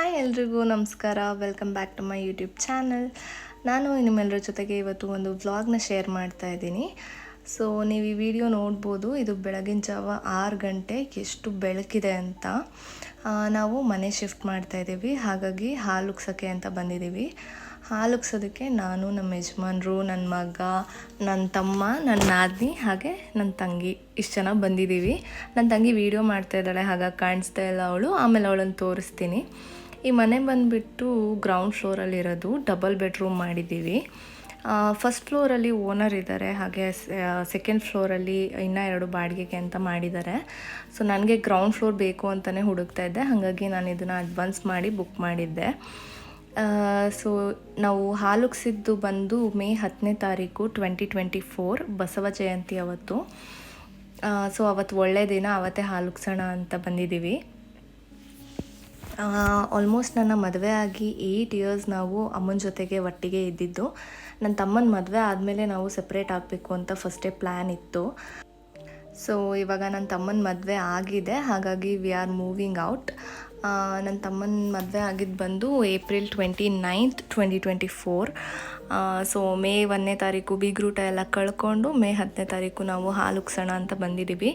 Hi ಎಲ್ರಿಗೂ ನಮಸ್ಕಾರ. Welcome back to my YouTube channel ನಾನು ನಿಮ್ಮೆಲ್ಲರ ಜೊತೆಗೆ ಇವತ್ತು ಒಂದು ವ್ಲಾಗ್ನ ಶೇರ್ ಮಾಡ್ತಾ ಇದ್ದೀನಿ. ಸೊ ನೀವು ಈ ವಿಡಿಯೋ ನೋಡ್ಬೋದು, ಇದು ಬೆಳಗಿನ ಜಾವ ಆರು ಗಂಟೆ ಎಷ್ಟು ಬೆಳಕಿದೆ ಅಂತ. ನಾವು ಮನೆ ಶಿಫ್ಟ್ ಮಾಡ್ತಾ ಇದ್ದೀವಿ. ಹಾಗಾಗಿ ಹಾಲು ಉಗ್ಸೋಕ್ಕೆ ಅಂತ ಬಂದಿದ್ದೀವಿ. ಹಾಲು ಉಗ್ಸೋದಕ್ಕೆ ನಾನು ನಮ್ಮ ಯಜಮಾನರು, ನನ್ನ ಮಗ, ನನ್ನ ತಮ್ಮ, ನನ್ನ ನಾದಿನಿ, ಹಾಗೆ ನನ್ನ ತಂಗಿ ಇಷ್ಟು ಜನ ಬಂದಿದ್ದೀವಿ. ನನ್ನ ತಂಗಿ ವೀಡಿಯೋ ಮಾಡ್ತಾ ಇದ್ದಾಳೆ, ಹಾಗಾಗಿ ಕಾಣಿಸ್ತಾ ಇಲ್ಲ ಅವಳು. ಆಮೇಲೆ ಅವಳನ್ನು ತೋರಿಸ್ತೀನಿ. ಈ ಮನೆ ಬಂದುಬಿಟ್ಟು ಗ್ರೌಂಡ್ ಫ್ಲೋರಲ್ಲಿರೋದು ಡಬಲ್ ಬೆಡ್ರೂಮ್ ಮಾಡಿದ್ದೀವಿ. ಫಸ್ಟ್ ಫ್ಲೋರಲ್ಲಿ ಓನರ್ ಇದ್ದಾರೆ, ಹಾಗೆ ಸೆಕೆಂಡ್ ಫ್ಲೋರಲ್ಲಿ ಇನ್ನೂ ಎರಡು ಬಾಡಿಗೆಗೆ ಅಂತ ಮಾಡಿದ್ದಾರೆ. ಸೊ ನನಗೆ ಗ್ರೌಂಡ್ ಫ್ಲೋರ್ ಬೇಕು ಅಂತಲೇ ಹುಡುಕ್ತಾ ಇದ್ದೆ. ಹಾಗಾಗಿ ನಾನು ಇದನ್ನು ಅಡ್ವಾನ್ಸ್ ಮಾಡಿ ಬುಕ್ ಮಾಡಿದ್ದೆ. ಸೊ ನಾವು ಹಾಲುಗ್ಸಿದ್ದು ಬಂದು ಮೇ ಹತ್ತನೇ ತಾರೀಕು twenty twenty four Basava Jayanti ಅವತ್ತು. ಸೊ ಅವತ್ತು ಒಳ್ಳೆಯ ದಿನ, ಅವತ್ತೇ ಹಾಲುಗ್ಸೋಣ ಅಂತ ಬಂದಿದ್ದೀವಿ. ಆಲ್ಮೋಸ್ಟ್ ನನ್ನ ಮದುವೆ ಆಗಿ ಏಯ್ಟ್ ಇಯರ್ಸ್ ನಾವು ಅಮ್ಮನ ಜೊತೆಗೆ ಒಟ್ಟಿಗೆ ಇದ್ದಿದ್ದು. ನನ್ನ ತಮ್ಮನ ಮದುವೆ ಆದಮೇಲೆ ನಾವು ಸಪ್ರೇಟ್ ಆಗಬೇಕು ಅಂತ ಫಸ್ಟೇ ಪ್ಲ್ಯಾನ್ ಇತ್ತು. ಸೊ ಇವಾಗ ನನ್ನ ತಮ್ಮನ ಮದುವೆ ಆಗಿದೆ. ಹಾಗಾಗಿ ವಿ ಆರ್ ಮೂವಿಂಗ್ ಔಟ್ ನನ್ನ ತಮ್ಮನ ಮದುವೆ ಆಗಿದ್ದು ಬಂದು April twenty ninth twenty twenty four so May ಒಂದನೇ ತಾರೀಕು ಬೀಗ್ರೂಟ ಎಲ್ಲ ಕಳ್ಕೊಂಡು ಮೇ ಹತ್ತನೇ ತಾರೀಕು ನಾವು ಹಾಲುಕ್ಸೋಣ ಅಂತ ಬಂದಿದ್ದೀವಿ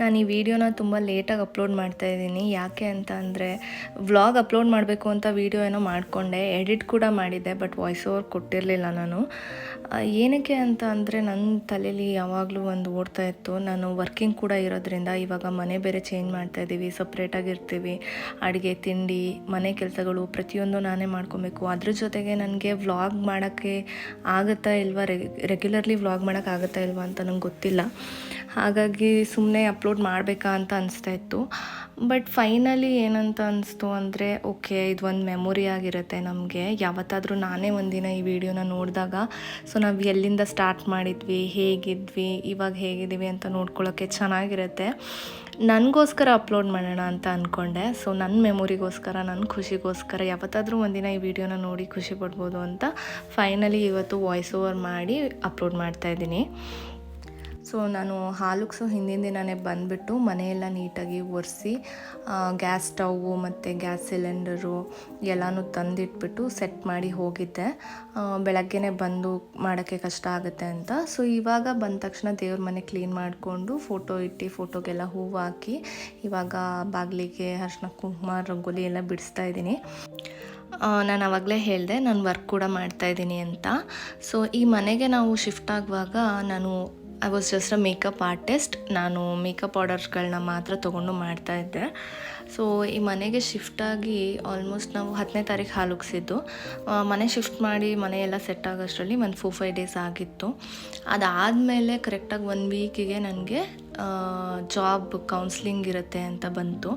ನಾನು ಈ ವಿಡಿಯೋನ ತುಂಬ ಲೇಟಾಗಿ ಅಪ್ಲೋಡ್ ಮಾಡ್ತಾ ಇದ್ದೀನಿ. ಯಾಕೆ ಅಂತ ಅಂದರೆ, ವ್ಲಾಗ್ ಅಪ್ಲೋಡ್ ಮಾಡಬೇಕು ಅಂತ ವೀಡಿಯೋ ಏನೋ ಮಾಡಿಕೊಂಡೆ, ಎಡಿಟ್ ಕೂಡ ಮಾಡಿದ್ದೆ, ಬಟ್ ವಾಯ್ಸ್ ಓವರ್ ಕೊಟ್ಟಿರಲಿಲ್ಲ ನಾನು. ಏನಕ್ಕೆ ಅಂತ ಅಂದರೆ, ನನ್ನ ತಲೆಯಲ್ಲಿ ಯಾವಾಗಲೂ ಒಂದು ಓಡ್ತಾ ಇತ್ತು. ನಾನು ವರ್ಕಿಂಗ್ ಕೂಡ ಇರೋದ್ರಿಂದ ಇವಾಗ ಮನೆ ಬೇರೆ ಚೇಂಜ್ ಮಾಡ್ತಾ ಇದ್ದೀವಿ ಸಪ್ರೇಟಾಗಿರ್ತೀವಿ ಅಡುಗೆ, ತಿಂಡಿ, ಮನೆ ಕೆಲಸಗಳು ಪ್ರತಿಯೊಂದು ನಾನೇ ಮಾಡ್ಕೊಬೇಕು. ಅದ್ರ ಜೊತೆಗೆ ನನಗೆ ವ್ಲಾಗ್ ಮಾಡೋಕ್ಕೆ ಆಗುತ್ತಾ ಇಲ್ವಾ ರೆಗ್ಯುಲರ್ಲಿ ವ್ಲಾಗ್ ಮಾಡೋಕ್ಕಾಗುತ್ತಾ ಇಲ್ವಾ ಅಂತ ನಂಗೆ ಗೊತ್ತಿಲ್ಲ. ಹಾಗಾಗಿ ಸುಮ್ಮನೆ ಅಪ್ಲೋಡ್ ಮಾಡಬೇಕಾ ಅಂತ ಅನಿಸ್ತಾ ಇತ್ತು. ಬಟ್ ಫೈನಲಿ ಏನಂತ ಅನಿಸ್ತು ಅಂದರೆ ಓಕೆ ಇದು ಒಂದು ಮೆಮೊರಿ ಆಗಿರುತ್ತೆ ನಮಗೆ. ಯಾವತ್ತಾದರೂ ನಾನೇ ಒಂದಿನ ಈ ವಿಡಿಯೋನ ನೋಡಿದಾಗ ಸೊ ನಾವು ಎಲ್ಲಿಂದ ಸ್ಟಾರ್ಟ್ ಮಾಡಿದ್ವಿ, ಹೇಗಿದ್ವಿ, ಇವಾಗ ಹೇಗಿದ್ದೀವಿ ಅಂತ ನೋಡ್ಕೊಳ್ಳೋಕ್ಕೆ ಚೆನ್ನಾಗಿರುತ್ತೆ. ನನಗೋಸ್ಕರ ಅಪ್ಲೋಡ್ ಮಾಡೋಣ ಅಂತ ಅಂದ್ಕೊಂಡೆ ಸೊ ನನ್ನ ಮೆಮೊರಿಗೋಸ್ಕರ ನನ್ನ ಖುಷಿಗೋಸ್ಕರ ಯಾವತ್ತಾದರೂ ಒಂದಿನ ಈ ವಿಡಿಯೋನ ನೋಡಿ ಖುಷಿ ಪಡ್ಬೋದು ಅಂತ ಫೈನಲಿ ಇವತ್ತು ವಾಯ್ಸ್ ಓವರ್ ಮಾಡಿ ಅಪ್ಲೋಡ್ ಮಾಡ್ತಾಯಿದ್ದೀನಿ ಸೊ ನಾನು ಹಾಲುಗ್ಸೋ ಹಿಂದಿನ ದಿನವೇ ಬಂದುಬಿಟ್ಟು ಮನೆಯೆಲ್ಲ ನೀಟಾಗಿ ಒರೆಸಿ ಗ್ಯಾಸ್ ಸ್ಟವ್ವು ಮತ್ತು ಗ್ಯಾಸ್ ಸಿಲಿಂಡರು ಎಲ್ಲನೂ ತಂದಿಟ್ಬಿಟ್ಟು ಸೆಟ್ ಮಾಡಿ ಹೋಗಿದ್ದೆ. ಬೆಳಗ್ಗೆನೇ ಬಂದು ಮಾಡೋಕ್ಕೆ ಕಷ್ಟ ಆಗುತ್ತೆ ಅಂತ. ಸೊ ಇವಾಗ ಬಂದ ತಕ್ಷಣ ದೇವ್ರ ಮನೆ ಕ್ಲೀನ್ ಮಾಡಿಕೊಂಡು ಫೋಟೋ ಇಟ್ಟು ಫೋಟೋಗೆಲ್ಲ ಹೂವು ಹಾಕಿ ಇವಾಗ ಬಾಗಿಲಿಗೆ ಅರ್ಶಿನ ಕುಂಕುಮ, ರಂಗೋಲಿ ಎಲ್ಲ ಬಿಡಿಸ್ತಾ ಇದ್ದೀನಿ. ನಾನು ಆವಾಗಲೇ ಹೇಳಿದೆ ನಾನು ವರ್ಕ್ ಕೂಡ ಮಾಡ್ತಾ ಇದ್ದೀನಿ ಅಂತ. ಸೊ ಈ ಮನೆಗೆ ನಾವು ಶಿಫ್ಟ್ ಆಗುವಾಗ ನಾನು I was just a makeup artist ನಾನು ಮೇಕಪ್ ಆರ್ಡರ್ಸ್ಗಳನ್ನ ಮಾತ್ರ ತೊಗೊಂಡು ಮಾಡ್ತಾ ಇದ್ದೆ. ಸೊ ಈ ಮನೆಗೆ ಶಿಫ್ಟ್ ಆಗಿ ಆಲ್ಮೋಸ್ಟ್ ನಾವು ಹತ್ತನೇ ತಾರೀಕು ಹಾಲುಗ್ಸಿದ್ದು. ಮನೆ ಶಿಫ್ಟ್ ಮಾಡಿ ಮನೆಯೆಲ್ಲ ಸೆಟ್ ಆಗೋಷ್ಟರಲ್ಲಿ ಒಂದು ಫೋರ್ ಫೈವ್ ಡೇಸ್ ಆಗಿತ್ತು. ಅದಾದಮೇಲೆ ಕರೆಕ್ಟಾಗಿ ಒನ್ ವೀಕಿಗೆ ನನಗೆ ಜಾಬ್ ಕೌನ್ಸ್ಲಿಂಗ್ ಇರುತ್ತೆ ಅಂತ ಬಂತು.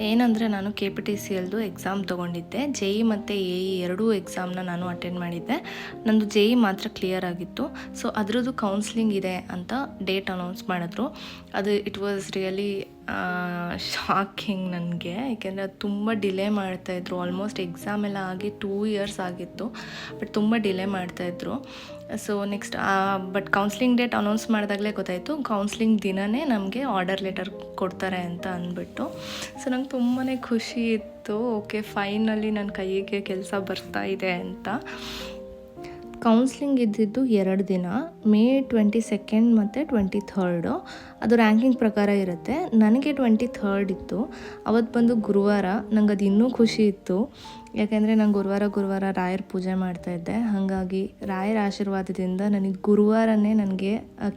ಏನಂದರೆ ನಾನು ಕೆ ಪಿ ಟಿ ಸಿ ಎಲ್ದು ಎಕ್ಸಾಮ್ ತೊಗೊಂಡಿದ್ದೆ. ಜೆ ಇ ಮತ್ತು ಎ ಇ ಎರಡೂ ಎಕ್ಸಾಮ್ನ ನಾನು ಅಟೆಂಡ್ ಮಾಡಿದ್ದೆ. ನಂದು ಜೆ ಇ ಮಾತ್ರ ಕ್ಲಿಯರ್ ಆಗಿತ್ತು. ಸೊ ಅದರದ್ದು ಕೌನ್ಸ್ಲಿಂಗ್ ಇದೆ ಅಂತ ಡೇಟ್ ಅನೌನ್ಸ್ ಮಾಡಿದ್ರು. ಅದು ಇಟ್ ವಾಸ್ ರಿಯಲಿ ಶಾಕಿಂಗ್ ನನಗೆ. ಏಕೆಂದರೆ ಅದು ತುಂಬ ಡಿಲೇ ಮಾಡ್ತಾಯಿದ್ರು ಆಲ್ಮೋಸ್ಟ್ ಎಕ್ಸಾಮ್ ಎಲ್ಲ ಆಗಿ ಟೂ ಇಯರ್ಸ್ ಆಗಿತ್ತು. ಬಟ್ ತುಂಬ ಡಿಲೇ ಮಾಡ್ತಾಯಿದ್ರು so next but counselling date announce ಮಾಡಿದಾಗಲೇ ಗೊತ್ತಾಯಿತು. ಕೌನ್ಸ್ಲಿಂಗ್ ದಿನವೇ ನಮಗೆ ಆರ್ಡರ್ ಲೆಟರ್ ಕೊಡ್ತಾರೆ ಅಂತ ಅಂದ್ಬಿಟ್ಟು. ಸೊ ನಂಗೆ ತುಂಬಾ ಖುಷಿ ಇತ್ತು. ಓಕೆ ಫೈನಲಿ ನನ್ನ ಕೈಗೆ ಕೆಲಸ ಬರ್ತಾ ಇದೆ ಅಂತ. ಕೌನ್ಸ್ಲಿಂಗ್ ಇದ್ದಿದ್ದು ಎರಡು ದಿನ ಮೇ ಟ್ವೆಂಟಿ ಸೆಕೆಂಡ್ ಮತ್ತು ಟ್ವೆಂಟಿ ಥರ್ಡು ಅದು ರ್ಯಾಂಕಿಂಗ್ ಪ್ರಕಾರ ಇರುತ್ತೆ. ನನಗೆ ಟ್ವೆಂಟಿ ಥರ್ಡ್ ಇತ್ತು. ಅವತ್ತು ಬಂದು ಗುರುವಾರ ನಂಗೆ ಅದು ಇನ್ನೂ ಖುಷಿ ಇತ್ತು. ಯಾಕೆಂದರೆ ನಾನು ಗುರುವಾರ ಗುರುವಾರ ರಾಯರ ಪೂಜೆ ಮಾಡ್ತಾಯಿದ್ದೆ ಹಾಗಾಗಿ ರಾಯರ ಆಶೀರ್ವಾದದಿಂದ ನನಗೆ ಗುರುವಾರನೇ ನನಗೆ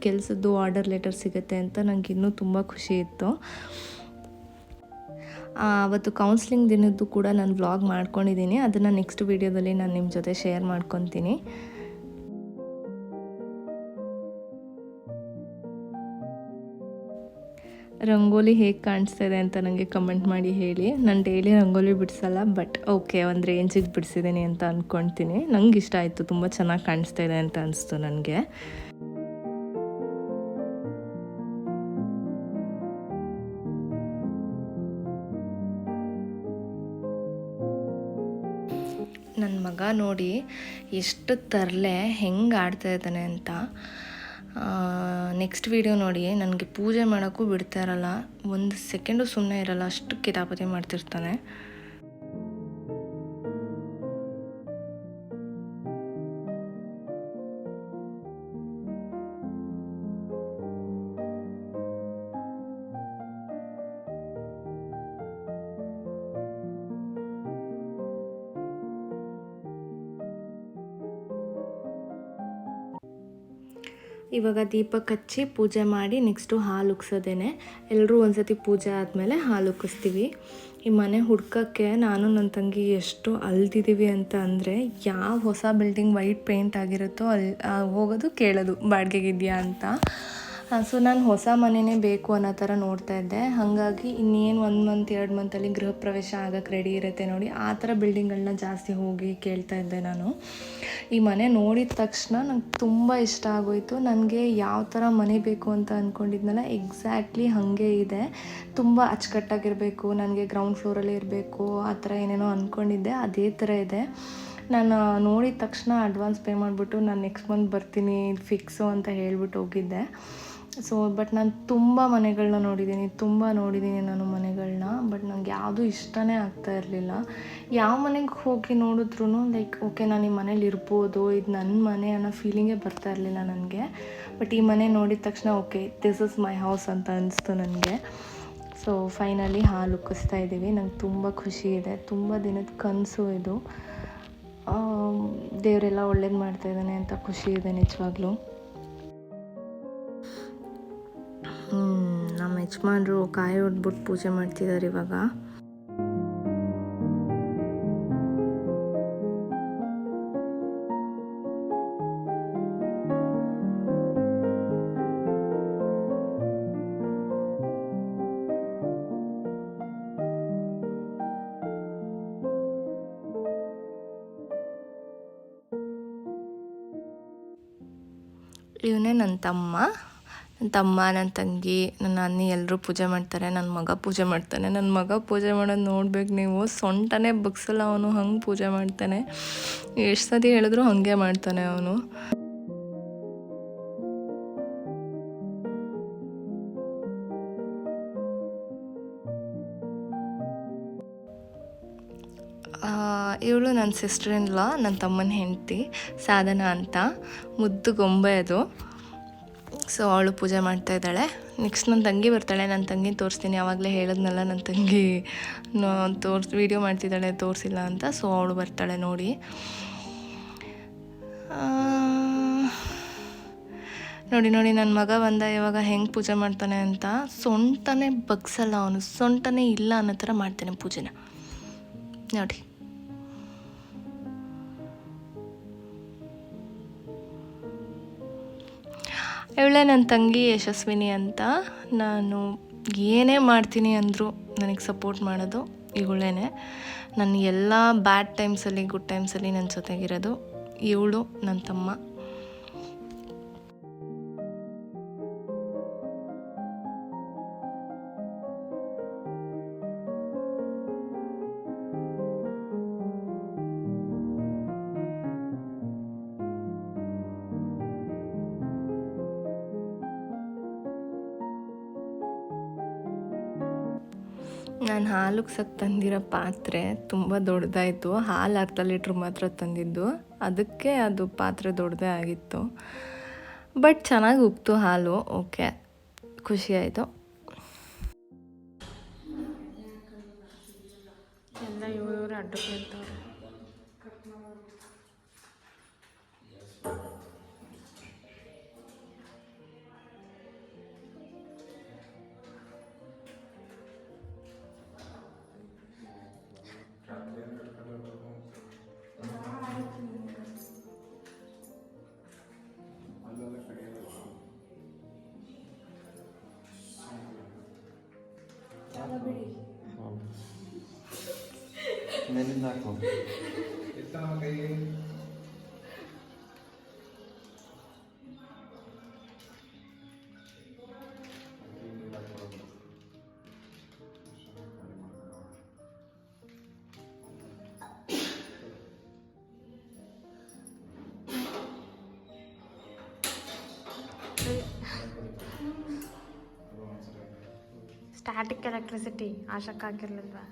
ಕೆಲಸದ್ದು ಆರ್ಡರ್ ಲೆಟರ್ ಸಿಗುತ್ತೆ ಅಂತ ನನಗೆ ಇನ್ನೂ ತುಂಬ ಖುಷಿ ಇತ್ತು. ಅವತ್ತು ಕೌನ್ಸ್ಲಿಂಗ್ ದಿನದ್ದು ಕೂಡ ನಾನು ವ್ಲಾಗ್ ಮಾಡ್ಕೊಂಡಿದ್ದೀನಿ ಅದನ್ನು ನೆಕ್ಸ್ಟ್ ವೀಡಿಯೋದಲ್ಲಿ ನಾನು ನಿಮ್ಮ ಜೊತೆ ಶೇರ್ ಮಾಡ್ಕೊತೀನಿ. ರಂಗೋಲಿ ಹೇಗೆ ಕಾಣಿಸ್ತಾ ಇದೆ ಅಂತ ನನಗೆ ಕಮೆಂಟ್ ಮಾಡಿ ಹೇಳಿ. ನಾನು ಡೈಲಿ ರಂಗೋಲಿ ಬಿಡಿಸಲ್ಲ ಬಟ್ ಓಕೆ ಒಂದು ರೇಂಜಿಗೆ ಬಿಡಿಸಿದ್ದೀನಿ ಅಂತ ಅಂದ್ಕೊಳ್ತೀನಿ ನಂಗೆ ಇಷ್ಟ ಆಯಿತು, ತುಂಬ ಚೆನ್ನಾಗಿ ಕಾಣಿಸ್ತಾ ಇದೆ ಅಂತ ಅನಿಸ್ತು ನನಗೆ ನನ್ನ ಮಗ ನೋಡಿ ಎಷ್ಟು ತರಲೆ, ಹೆಂಗೆ ಆಡ್ತಾ ಇದ್ದಾನೆ ಅಂತ. ನೆಕ್ಸ್ಟ್ ವಿಡಿಯೋ ನೋಡಿ, ನನಗೆ ಪೂಜೆ ಮಾಡೋಕ್ಕೂ ಬಿಡ್ತಾ ಇರಲ್ಲ. ಒಂದು ಸೆಕೆಂಡು ಸುಮ್ಮನೆ ಇರಲ್ಲ, ಅಷ್ಟು ಕಿತಾಪತಿ ಮಾಡ್ತಿರ್ತಾನೆ. ಇವಾಗ ದೀಪ ಕಚ್ಚಿ ಪೂಜೆ ಮಾಡಿ ನೆಕ್ಸ್ಟು ಹಾಲು ಉಕ್ಸೋದೇನೆ ಎಲ್ಲರೂ ಒಂದ್ಸತಿ ಪೂಜೆ ಆದಮೇಲೆ ಹಾಲು ಉಕ್ಕಿಸ್ತೀವಿ ಈ ಮನೆ ಹುಡ್ಕೋಕ್ಕೆ ನಾನು ನನ್ನ ತಂಗಿ ಎಷ್ಟು ಅಲ್ದಿದ್ದೀವಿ ಅಂತ ಅಂದರೆ ಯಾವ ಹೊಸ ಬಿಲ್ಡಿಂಗ್ ವೈಟ್ ಪೇಂಟ್ ಆಗಿರುತ್ತೋ ಅಲ್ಲಿ ಹೋಗೋದು ಕೇಳೋದು ಬಾಡಿಗೆಗಿದೆಯಾ ಅಂತ. ಸೊ ನಾನು ಹೊಸ ಮನೆಯೇ ಬೇಕು ಅನ್ನೋ ಥರ ನೋಡ್ತಾ ಇದ್ದೆ. ಹಾಗಾಗಿ ಇನ್ನೇನು ಒಂದು ಮಂತ್ ಎರಡು ಮಂತಲ್ಲಿ ಗೃಹ ಪ್ರವೇಶ ಆಗಕ್ಕೆ ರೆಡಿ ಇರುತ್ತೆ ನೋಡಿ, ಆ ಥರ ಬಿಲ್ಡಿಂಗ್ಗಳನ್ನ ಜಾಸ್ತಿ ಹೋಗಿ ಕೇಳ್ತಾ ಇದ್ದೆ ನಾನು. ಈ ಮನೆ ನೋಡಿದ ತಕ್ಷಣ ನಂಗೆ ತುಂಬ ಇಷ್ಟ ಆಗೋಯಿತು. ನನಗೆ ಯಾವ ಥರ ಮನೆ ಬೇಕು ಅಂತ ಅಂದ್ಕೊಂಡಿದ್ನಲ್ಲ ಎಕ್ಸಾಕ್ಟ್ಲಿ ಹಾಗೆ ಇದೆ. ತುಂಬ ಅಚ್ಚುಕಟ್ಟಾಗಿರಬೇಕು, ನನಗೆ ಗ್ರೌಂಡ್ ಫ್ಲೋರಲ್ಲಿ ಇರಬೇಕು, ಆ ಥರ ಏನೇನೋ ಅಂದ್ಕೊಂಡಿದ್ದೆ ಅದೇ ಥರ ಇದೆ. ನಾನು ನೋಡಿದ ತಕ್ಷಣ ಅಡ್ವಾನ್ಸ್ ಪೇ ಮಾಡಿಬಿಟ್ಟು ನಾನು ನೆಕ್ಸ್ಟ್ ಮಂತ್ ಬರ್ತೀನಿ ಫಿಕ್ಸು ಅಂತ ಹೇಳ್ಬಿಟ್ಟು ಹೋಗಿದ್ದೆ. ಸೊ ಬಟ್ ನಾನು ತುಂಬ ಮನೆಗಳನ್ನ ನೋಡಿದ್ದೀನಿ ತುಂಬ ನೋಡಿದ್ದೀನಿ ನಾನು ಮನೆಗಳನ್ನ ಬಟ್ ನನಗೆ ಯಾವುದೂ ಇಷ್ಟನೇ ಆಗ್ತಾ ಇರಲಿಲ್ಲ. ಯಾವ ಮನೆಗೆ ಹೋಗಿ ನೋಡಿದ್ರು ಲೈಕ್ ಓಕೆ ನಾನು ಈ ಮನೇಲಿ ಇರ್ಬೋದು, ಇದು ನನ್ನ ಮನೆ ಅನ್ನೋ ಫೀಲಿಂಗೇ ಬರ್ತಾ ಇರಲಿಲ್ಲ ನನಗೆ. ಬಟ್ ಈ ಮನೆ ನೋಡಿದ ತಕ್ಷಣ okay this is my house ಅಂತ ಅನಿಸ್ತು ನನಗೆ. ಸೊ ಫೈನಲಿ ಹಾಲು ಉಕ್ಕಿಸ್ತಾ ಇದ್ದೀವಿ. ನಂಗೆ ತುಂಬ ಖುಷಿ ಇದೆ. ತುಂಬ ದಿನದ ಕನಸು ಇದು. ದೇವರೆಲ್ಲ ಒಳ್ಳೇದು ಮಾಡ್ತಾ ಇದ್ದಾನೆ ಅಂತ ಖುಷಿ ಇದೆ ನಿಜವಾಗ್ಲೂ. ನಮ್ಮ ಯಜಮಾನ್ರು ಕಾಯಿ ಹೊಡ್ಬಿಟ್ಟು ಪೂಜೆ ಮಾಡ್ತಿದ್ದಾರೆ ಇವಾಗ. ಇವನೇ ನನ್ನ ತಮ್ಮ. ನನ್ನ ತಮ್ಮ, ನನ್ನ ತಂಗಿ, ನನ್ನ ಅನ್ನಿ ಎಲ್ಲರೂ ಪೂಜೆ ಮಾಡ್ತಾರೆ, ನನ್ನ ಮಗ ಪೂಜೆ ಮಾಡ್ತಾನೆ. ನನ್ನ ಮಗ ಪೂಜೆ ಮಾಡೋದು ನೋಡ್ಬೇಕು ನೀವು. ಸೊಂಟನೇ ಬಗ್ಸಲ್ಲ ಅವನು, ಹಂಗೆ ಪೂಜೆ ಮಾಡ್ತಾನೆ. ಎಷ್ಟು ಸತಿ ಹೇಳಿದ್ರು ಹಾಗೆ ಮಾಡ್ತಾನೆ ಅವನು. ಇವಳು ನನ್ನ ಸಿಸ್ಟರ್ ಇನ್ ಲಾ ನನ್ನ ತಮ್ಮನ ಹೆಂಡತಿ, ಸಾಧನ ಅಂತ. ಮುದ್ದು ಗೊಂಬೆ ಅದು. ಸೊ ಅವಳು ಪೂಜೆ ಮಾಡ್ತಾ ಇದ್ದಾಳೆ. ನೆಕ್ಸ್ಟ್ ನನ್ನ ತಂಗಿ ಬರ್ತಾಳೆ. ನನ್ನ ತಂಗಿ ತೋರಿಸ್ತೀನಿ. ಆವಾಗಲೇ ಹೇಳಿದ್ನಲ್ಲ ನನ್ನ ತಂಗಿ. ತೋರ್ಸ್ ವೀಡಿಯೋ ಮಾಡ್ತಿದ್ದಾಳೆ, ತೋರಿಸಿಲ್ಲ ಅಂತ. ಸೊ ಅವಳು ಬರ್ತಾಳೆ ನೋಡಿ. ನೋಡಿ ನೋಡಿ ನನ್ನ ಮಗ ಬಂದ. ಇವಾಗ ಹೆಂಗೆ ಪೂಜೆ ಮಾಡ್ತಾನೆ ಅಂತ. ಸೊಂಟನೇ ಬಗ್ಸಲ್ಲ ಅವನು. ಸೊಂಟನೇ ಇಲ್ಲ ಅನ್ನೋ ಥರ ಮಾಡ್ತಾನೆ ಪೂಜೆನ. ನೋಡಿ. ಇವಳೇ ನನ್ನ ತಂಗಿ ಯಶಸ್ವಿನಿ ಅಂತ. ನಾನು ಏನೇ ಮಾಡ್ತೀನಿ ಅಂದರೂ ನನಗೆ ಸಪೋರ್ಟ್ ಮಾಡೋದು ಇವಳೇನೆ ನನ್ನ ಎಲ್ಲ ಬ್ಯಾಡ್ ಟೈಮ್ಸಲ್ಲಿ ಗುಡ್ ಟೈಮ್ಸಲ್ಲಿ ನನ್ನ ಜೊತೆಗಿರೋದು. ಇವಳು ನನ್ನ ತಮ್ಮ. ನಾನು ಹಾಲು ತಂದಿರೋ ಪಾತ್ರೆ ತುಂಬ ದೊಡ್ಡದಾಯಿತು. ಹಾಲು ಅರ್ಧ ಲೀಟ್ರ್ ಮಾತ್ರ ತಂದಿದ್ದು. ಅದಕ್ಕೆ ಅದು ಪಾತ್ರೆ ದೊಡ್ಡದೇ ಆಗಿತ್ತು. ಬಟ್ ಚೆನ್ನಾಗಿ ಉಗ್ತು ಹಾಲು. ಓಕೆ. ಖುಷಿ ಆಯಿತು. ಎಲ್ಲ ಇವರು ಇವ್ರು എന്തെങ്കിലും ഉണ്ടാക്കും സ്റ്റാറ്റിക് ഇലക്ട്രിസിറ്റി ആശക്കാക്കിയില്ലല്ലോ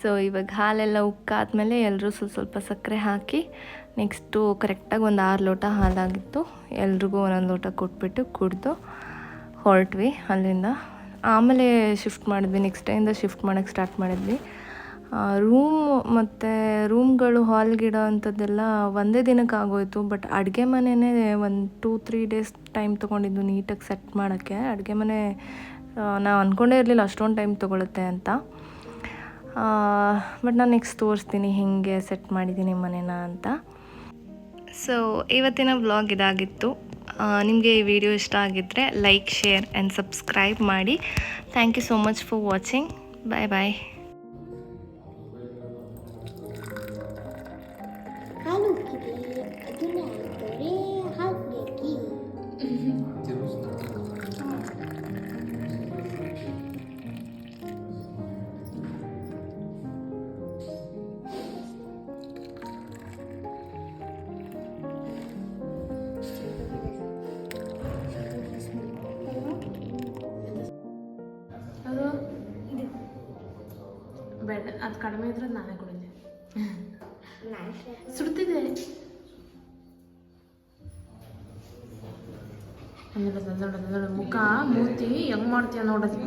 ಸೊ ಇವಾಗ ಹಾಲೆಲ್ಲ ಉಕ್ಕಾದ್ಮೇಲೆ ಎಲ್ಲರೂ ಸ್ವಲ್ಪ ಸ್ವಲ್ಪ ಸಕ್ಕರೆ ಹಾಕಿ ನೆಕ್ಸ್ಟು ಕರೆಕ್ಟಾಗಿ ಒಂದು ಆರು ಲೋಟ ಹಾಲಾಗಿತ್ತು. ಎಲ್ರಿಗೂ ಒಂದೊಂದು ಲೋಟ ಕೊಟ್ಬಿಟ್ಟು ಕುಡಿದು ಹೊರಟ್ವಿ ಅಲ್ಲಿಂದ. ಆಮೇಲೆ ಶಿಫ್ಟ್ ಮಾಡಿದ್ವಿ ನೆಕ್ಸ್ಟ್ ಡೇಯಿಂದ ಶಿಫ್ಟ್ ಮಾಡೋಕ್ಕೆ ಸ್ಟಾರ್ಟ್ ಮಾಡಿದ್ವಿ. ರೂಮ್ ಮತ್ತು ರೂಮ್ಗಳು ಹಾಲ್ ಗಿಡ ಅಂಥದ್ದೆಲ್ಲ ಒಂದೇ ದಿನಕ್ಕೆ ಆಗೋಯ್ತು ಬಟ್ ಅಡುಗೆ ಮನೆಯೇ ಒಂದು ಟೂ ತ್ರೀ ಡೇಸ್ ಟೈಮ್ ತೊಗೊಂಡಿದ್ದು ನೀಟಾಗಿ ಸೆಟ್ ಮಾಡೋಕ್ಕೆ. ಅಡುಗೆ ಮನೆ ನಾವು ಅಂದ್ಕೊಂಡೇ ಇರಲಿಲ್ಲ ಅಷ್ಟೊಂದು ಟೈಮ್ ತೊಗೊಳುತ್ತೆ ಅಂತ. ಬಟ್ ನಾನು ನೆಕ್ಸ್ಟ್ ತೋರಿಸ್ತೀನಿ ಹೇಗೆ ಸೆಟ್ ಮಾಡಿದ್ದೀನಿ ಮನೇನ ಅಂತ. ಸೊ ಇವತ್ತಿನ ವ್ಲಾಗ್ ಇದಾಗಿತ್ತು. ನಿಮಗೆ ಈ ವಿಡಿಯೋ ಇಷ್ಟ ಆಗಿದ್ದರೆ ಲೈಕ್ ಶೇರ್ ಆ್ಯಂಡ್ ಸಬ್ಸ್ಕ್ರೈಬ್ ಮಾಡಿ. Thank you so much for watching bye bye ಹಾಲು ಹಾಕಿ ಅದು ಕಡಿಮೆ ಇದ್ರೆ ನಾನೇ ಕುಡಿದೆ ಸುಡ್ತಿದೆ ಮುಖ ಮೂತಿ ಹೆಂಗ್ ಮಾಡ್ತೀಯ ನೋಡೋದು